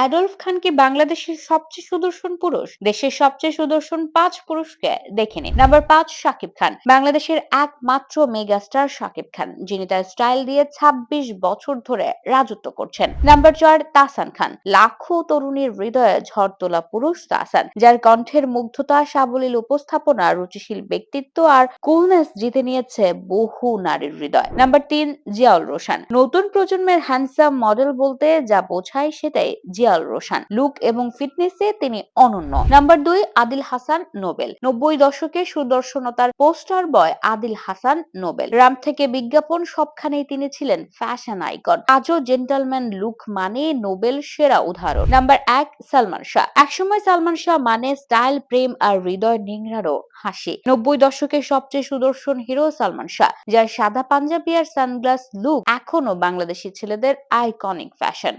Adolf খান কি বাংলাদেশের সবচেয়ে সুদর্শন পুরুষ? দেশের সবচেয়ে সুদর্শন পাঁচ পুরুষকে দেখে নিন। নাম্বার পাঁচ, শাকিব খান। বাংলাদেশের একমাত্র মেগাস্টার শাকিব খান, যিনি তার স্টাইল দিয়ে ২৬ বছর ধরে রাজত্ব করছেন। নাম্বার চার তাসান খান। লাখো তরুণীর হৃদয়ে ঝড় তোলা পুরুষ তাসান যার কণ্ঠের মুগ্ধতা, সাবলীল উপস্থাপনা, রুচিশীল ব্যক্তিত্ব আর কুলনেস জিতে নিয়েছে বহু নারীর হৃদয়। নাম্বার তিন, জিয়াউল রোশান। নতুন প্রজন্মের হ্যান্ডসাম মডেল বলতে যা বোঝায় সেটাই জিয়াউল রোশান। লুক এবং ফিটনেসে তিনি অনন্য। নাম্বার দুই, আদিল হাসান নোবেল। নব্বই দশকে সুদর্শনতার poster boy Adil Hasan Nobel. Ramp থেকে বিজ্ঞাপন সবখানেই তিনি ছিলেন ফ্যাশন আইকন। আজও জেন্টালম্যান লুক মানে নোবেল সেরা উদাহরণ। নাম্বার এক, সালমান শাহ। একসময় সালমান শাহ মানে স্টাইল, প্রেম আর হৃদয় নিংড়ারও হাসি। নব্বই দশকের সবচেয়ে সুদর্শন হিরো সালমান শাহ, যার সাদা পাঞ্জাবি আর সানগ্লাস লুক এখনও বাংলাদেশি ছেলেদের আইকনিক ফ্যাশন।